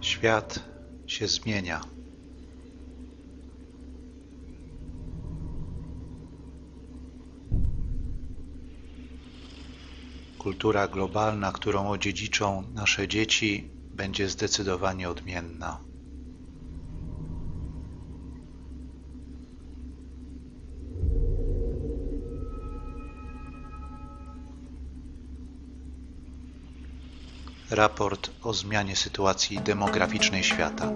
Świat się zmienia. Kultura globalna, którą odziedziczą nasze dzieci, będzie zdecydowanie odmienna. Raport o zmianie sytuacji demograficznej świata.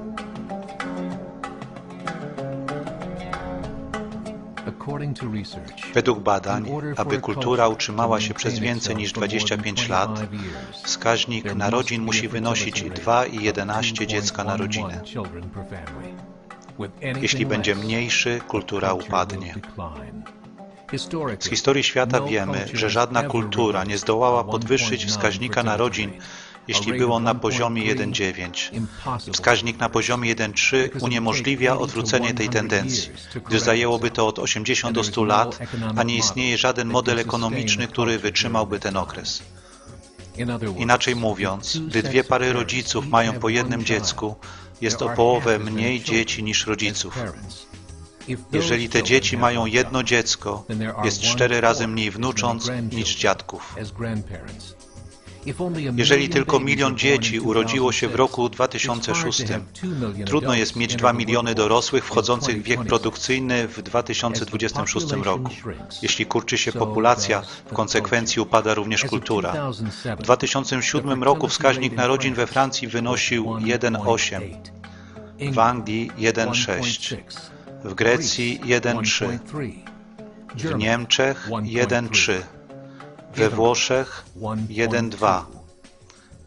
Według badań, aby kultura utrzymała się przez więcej niż 25 lat, wskaźnik narodzin musi wynosić 2,11 dziecka na rodzinę. Jeśli będzie mniejszy, kultura upadnie. Z historii świata wiemy, że żadna kultura nie zdołała podwyższyć wskaźnika narodzin, jeśli był on na poziomie 1,9. Wskaźnik na poziomie 1,3 uniemożliwia odwrócenie tej tendencji, gdyż zajęłoby to od 80 do 100 lat, a nie istnieje żaden model ekonomiczny, który wytrzymałby ten okres. Inaczej mówiąc, gdy dwie pary rodziców mają po jednym dziecku, jest o połowę mniej dzieci niż rodziców. Jeżeli te dzieci mają jedno dziecko, jest cztery razy mniej wnucząt niż dziadków. Jeżeli tylko milion dzieci urodziło się w roku 2006, trudno jest mieć 2 miliony dorosłych wchodzących w wiek produkcyjny w 2026 roku. Jeśli kurczy się populacja, w konsekwencji upada również kultura. W 2007 roku wskaźnik narodzin we Francji wynosił 1,8, w Anglii 1,6, w Grecji 1,3, w Niemczech 1,3, we Włoszech 1,2,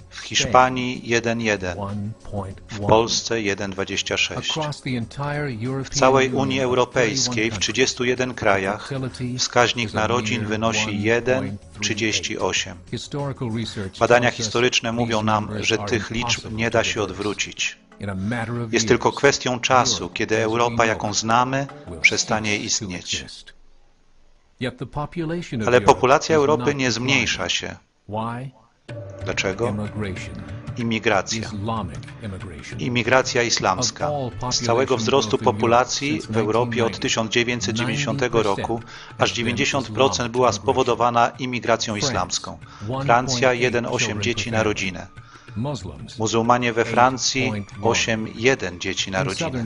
w Hiszpanii 1,1, w Polsce 1,26. W całej Unii Europejskiej w 31 krajach wskaźnik narodzin wynosi 1,38. Badania historyczne mówią nam, że tych liczb nie da się odwrócić. Jest tylko kwestią czasu, kiedy Europa, jaką znamy, przestanie istnieć. Ale populacja Europy nie zmniejsza się. Dlaczego? Imigracja. Imigracja islamska. Z całego wzrostu populacji w Europie od 1990 roku aż 90% była spowodowana imigracją islamską. Francja 1,8 dzieci na rodzinę. Muzułmanie we Francji 8,1 dzieci na rodzinę.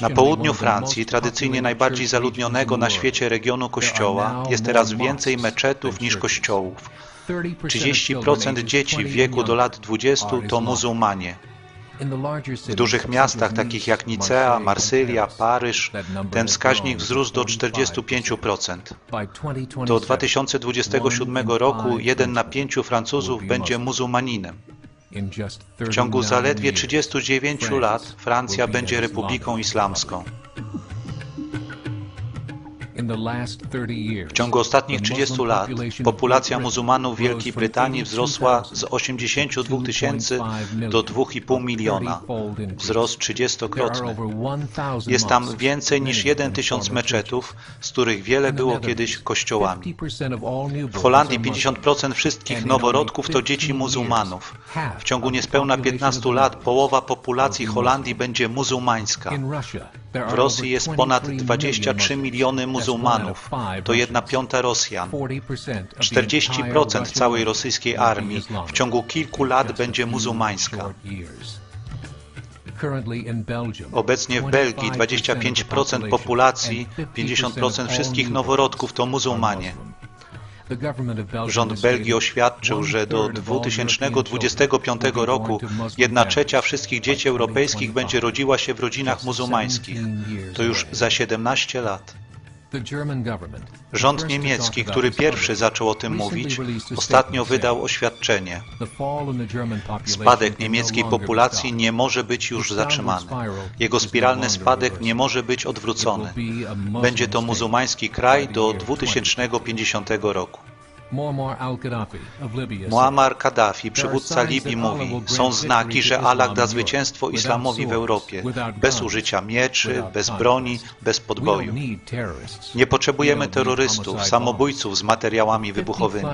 Na południu Francji, tradycyjnie najbardziej zaludnionego na świecie regionu kościoła, jest teraz więcej meczetów niż kościołów. 30% dzieci w wieku do lat 20 to muzułmanie. W dużych miastach takich jak Nicea, Marsylia, Paryż ten wskaźnik wzrósł do 45%. Do 2027 roku jeden na pięciu Francuzów będzie muzułmaninem. W ciągu zaledwie 39 lat Francja będzie republiką islamską. W ciągu ostatnich 30 lat populacja muzułmanów w Wielkiej Brytanii wzrosła z 82 tysięcy do 2,5 miliona. Wzrost 30-krotny. Jest tam więcej niż 1 tysiąc meczetów, z których wiele było kiedyś kościołami. W Holandii 50% wszystkich noworodków to dzieci muzułmanów. W ciągu niespełna 15 lat połowa populacji Holandii będzie muzułmańska. W Rosji jest ponad 23 miliony muzułmanów, to jedna piąta Rosjan. 40% całej rosyjskiej armii w ciągu kilku lat będzie muzułmańska. Obecnie w Belgii 25% populacji, 50% wszystkich noworodków to muzułmanie. Rząd Belgii oświadczył, że do 2025 roku jedna trzecia wszystkich dzieci europejskich będzie rodziła się w rodzinach muzułmańskich. To już za 17 lat. Rząd niemiecki, który pierwszy zaczął o tym mówić, ostatnio wydał oświadczenie. Spadek niemieckiej populacji nie może być już zatrzymany. Jego spiralny spadek nie może być odwrócony. Będzie to muzułmański kraj do 2050 roku. Muammar Kaddafi, przywódca Libii, mówi: Są znaki, że Allah da zwycięstwo islamowi w Europie, bez użycia mieczy, bez broni, bez "We don't podboju. Nie potrzebujemy terrorystów, samobójców z materiałami wybuchowymi.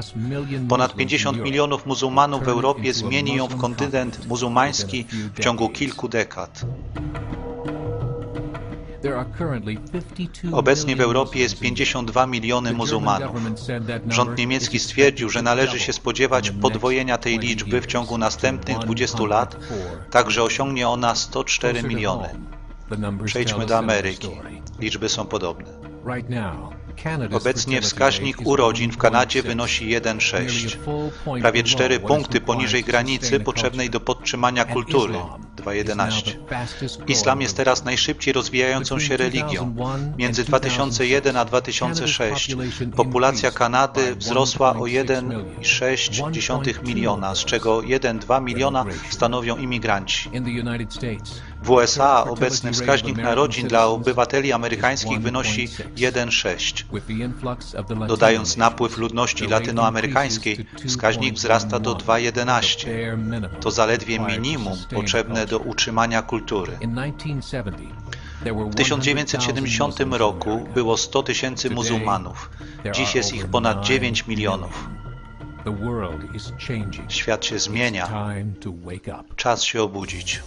Ponad 50 milionów muzułmanów w Europie zmieni ją w kontynent muzułmański w ciągu kilku dekad. Obecnie w Europie jest 52 miliony muzułmanów. Rząd niemiecki stwierdził, że należy się spodziewać podwojenia tej liczby w ciągu następnych 20 lat, tak że osiągnie ona 104 miliony. Przejdźmy do Ameryki. Liczby są podobne. Obecnie wskaźnik urodzin w Kanadzie wynosi 1,6. Prawie 4 punkty poniżej granicy potrzebnej do podtrzymania kultury 2,11. Islam jest teraz najszybciej rozwijającą się religią. Między 2001 a 2006 populacja Kanady wzrosła o 1,6 miliona, z czego 1,2 miliona stanowią imigranci. W USA obecny wskaźnik narodzin dla obywateli amerykańskich wynosi 1,6. Dodając napływ ludności latynoamerykańskiej, wskaźnik wzrasta do 2,11. To zaledwie minimum potrzebne do utrzymania kultury. W 1970 roku było 100 tysięcy muzułmanów. Dziś jest ich ponad 9 milionów. Świat się zmienia. Czas się obudzić.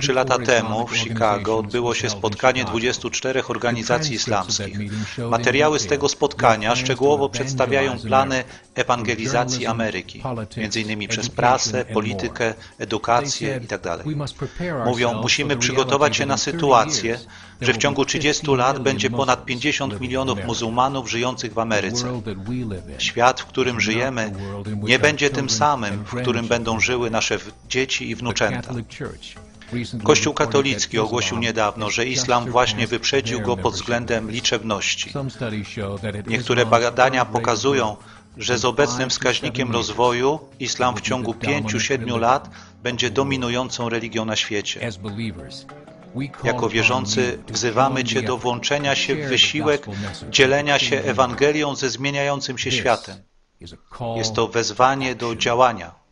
Trzy lata temu w Chicago odbyło się spotkanie 24 organizacji islamskich. Materiały z tego spotkania szczegółowo przedstawiają plany ewangelizacji Ameryki, między innymi przez prasę, politykę, edukację itd. Mówią, musimy przygotować się na sytuację, że w ciągu 30 lat będzie ponad 50 milionów muzułmanów żyjących w Ameryce. Świat, w którym żyjemy, nie będzie tym samym, w którym będą żyły nasze dzieci i wnuczęta. Kościół katolicki ogłosił niedawno, że islam właśnie wyprzedził go pod względem liczebności. Niektóre badania pokazują, że z obecnym wskaźnikiem rozwoju islam w ciągu 5-7 lat będzie dominującą religią na świecie. Jako wierzący wzywamy Cię do włączenia się w wysiłek dzielenia się Ewangelią ze zmieniającym się światem. Jest to wezwanie do działania.